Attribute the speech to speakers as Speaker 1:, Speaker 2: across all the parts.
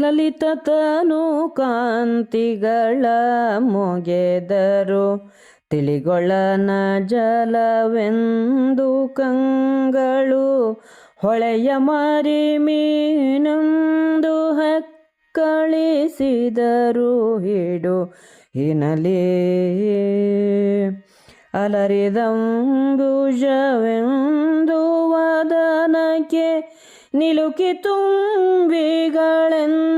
Speaker 1: ಲಲಿತ ತನು ಕಾಂತಿಗಳ ಮೊಗೆದರು. ತಿಳಿಗೊಳನ ಜಲವೆಂದು ಕಂಗಳು. ಹೊಳೆಯ ಮಾರಿ ಮೀನೊಂದು ಹಕ್ಕಳಿಸಿದರು. ಹಿಡು ಹಿನಲಿ. ಅಲರಿದಂಬುಜವೆಂದು ವದನಕ್ಕೆ ನಿಲುಕಿ ತುಂಬಿಗಳೆಂದು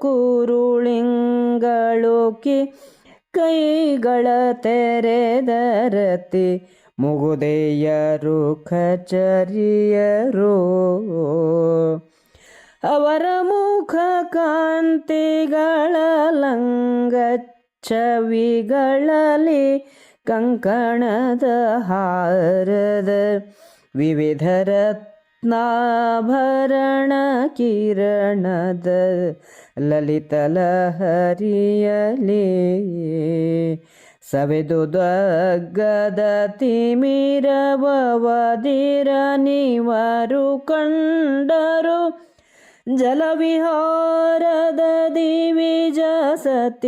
Speaker 1: ಕೂರುಳಿಂಗಳುಕಿ ಕೈಗಳ ತೆರೆದರತಿ ಮುಗುದೆಯರು ಖಚರಿಯರು ಅವರ ಮುಖ ಕಾಂತಿಗಳ ಲಂಗಚ್ಚವಿಗಳಲ್ಲಿ ಕಂಕಣದ ಹಾರದ ವಿವಿಧ ರತ್ನಾಭರಣ ಕಿರಣದ ಲಲಿತ ಲಹರಿಯಲಿ ಸವೆದು ದಗ್ಗದ ತಿಮಿರವದಿರ ನೀವರು ಕಂಡರು ಜಲವಿಹಾರದ ದಿವಿಜ ಸತಿಯರಲಾಯನುತ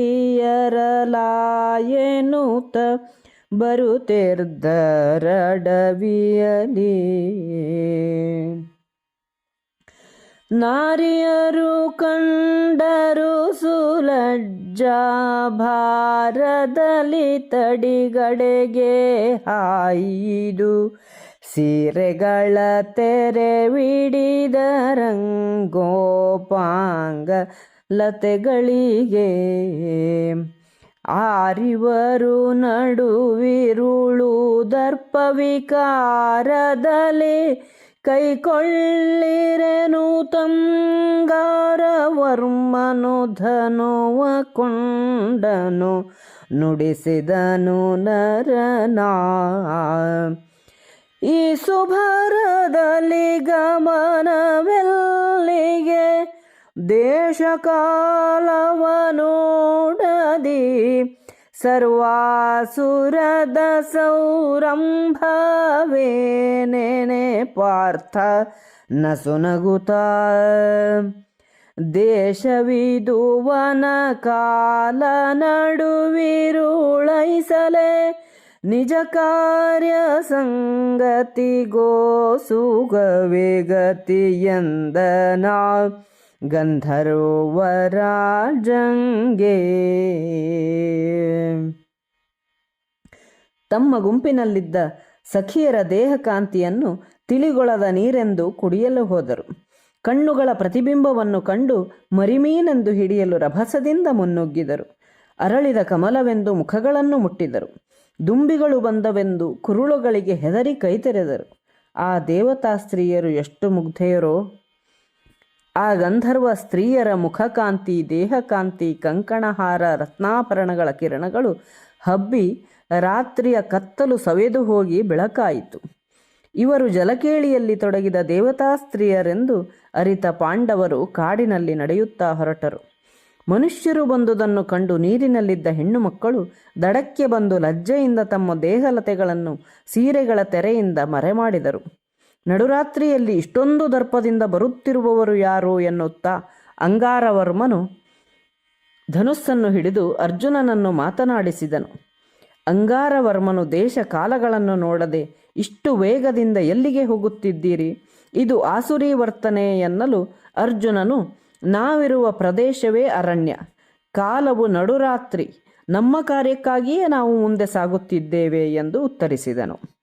Speaker 1: ಬರುತ್ತಿರ್ದರಡವಿಯಲಿ ನಾರಿಯರು ಕಂಡರು ಸುಲಜ್ಜ ಭಾರದಲ್ಲಿ ತಡಿಗಡೆಗೆ ಹಾಯಿದು. ಸೀರೆಗಳ ತೆರೆವಿಡಿದ ರಂಗೋಪಾಂಗ ಲತೆಗಳಿಗೆ ಆರಿವರು ನಡುವಿರುಳು ದರ್ಪವಿಕಾರದಲ್ಲಿ ಕೈಕೊಳ್ಳಿರೆನು ತಂಗಾರವರ್ಮನು ಧನುವ ಕೊಂಡನು ನುಡಿಸಿದನು ನರನಾ. ಈ ಸುಭರದಲ್ಲಿ ಗಮನವೆಲ್ಲಿಗೆ ದೇಶಕಾಲವನೋಡದಿ ಸರ್ವಾಸುರದ ಸೌರಂಭವೇನೇನೆ ಪಾರ್ಥ ನಸುನಗುತ. ದೇಶವಿದುವನ ಕಾಲ ನಡುವಿರುಳೈಸಲೆ ನಿಜ ಕಾರ್ಯ ಸಂಗತಿಗೋ ಸುಗವೇಗತಿಯಂದನ ಗಂಧರ್ವರಾಜಂಗೆ. ತಮ್ಮ ಗುಂಪಿನಲ್ಲಿದ್ದ ಸಖಿಯರ ದೇಹಕಾಂತಿಯನ್ನು ತಿಳಿಗೊಳದ ನೀರೆಂದು ಕುಡಿಯಲು ಹೋದರು. ಕಣ್ಣುಗಳ ಪ್ರತಿಬಿಂಬವನ್ನು ಕಂಡು ಮರಿಮೀನೆಂದು ಹಿಡಿಯಲು ರಭಸದಿಂದ ಮುನ್ನುಗ್ಗಿದರು. ಅರಳಿದ ಕಮಲವೆಂದು ಮುಖಗಳನ್ನು ಮುಟ್ಟಿದರು. ದುಂಬಿಗಳು ಬಂದವೆಂದು ಕುರುಳುಗಳಿಗೆ ಹೆದರಿ ಕೈತೆರೆದರು. ಆ ದೇವತಾ ಸ್ತ್ರೀಯರು ಎಷ್ಟು ಮುಗ್ಧೆಯರೋ. ಆ ಗಂಧರ್ವ ಸ್ತ್ರೀಯರ ಮುಖಕಾಂತಿ, ದೇಹಕಾಂತಿ, ಕಂಕಣಹಾರ, ರತ್ನಾಭರಣಗಳ ಕಿರಣಗಳು ಹಬ್ಬಿ ರಾತ್ರಿಯ ಕತ್ತಲು ಸವೆದು ಹೋಗಿ ಬೆಳಕಾಯಿತು. ಇವರು ಜಲಕೇಳಿಯಲ್ಲಿ ತೊಡಗಿದ ದೇವತಾ ಸ್ತ್ರೀಯರೆಂದು ಅರಿತ ಪಾಂಡವರು ಕಾಡಿನಲ್ಲಿ ನಡೆಯುತ್ತಾ ಹೊರಟರು. ಮನುಷ್ಯರು ಬಂದುದನ್ನು ಕಂಡು ನೀರಿನಲ್ಲಿದ್ದ ಹೆಣ್ಣು ಮಕ್ಕಳು ದಡಕ್ಕೆ ಬಂದು ಲಜ್ಜೆಯಿಂದ ತಮ್ಮ ದೇಹಲತೆಗಳನ್ನು ಸೀರೆಗಳ ತೆರೆಯಿಂದ ಮರೆಮಾಡಿದರು. ನಡುರಾತ್ರಿಯಲ್ಲಿ ಇಷ್ಟೊಂದು ದರ್ಪದಿಂದ ಬರುತ್ತಿರುವವರು ಯಾರು ಎನ್ನುತ್ತಾ ಅಂಗಾರವರ್ಮನು ಧನುಸ್ಸನ್ನು ಹಿಡಿದು ಅರ್ಜುನನನ್ನು ಮಾತನಾಡಿಸಿದನು. ಅಂಗಾರವರ್ಮನು ದೇಶ ಕಾಲಗಳನ್ನು ನೋಡದೆ ಇಷ್ಟು ವೇಗದಿಂದ ಎಲ್ಲಿಗೆ ಹೋಗುತ್ತಿದ್ದೀರಿ? ಇದು ಆಸುರಿ ವರ್ತನೆ ಎನ್ನಲು ಅರ್ಜುನನು, ನಾವಿರುವ ಪ್ರದೇಶವೇ ಅರಣ್ಯ. ಕಾಲವು ನಡುರಾತ್ರಿ. ನಮ್ಮ ಕಾರ್ಯಕ್ಕಾಗಿಯೇ ನಾವು ಮುಂದೆ ಸಾಗುತ್ತಿದ್ದೇವೆ ಎಂದು ಉತ್ತರಿಸಿದನು.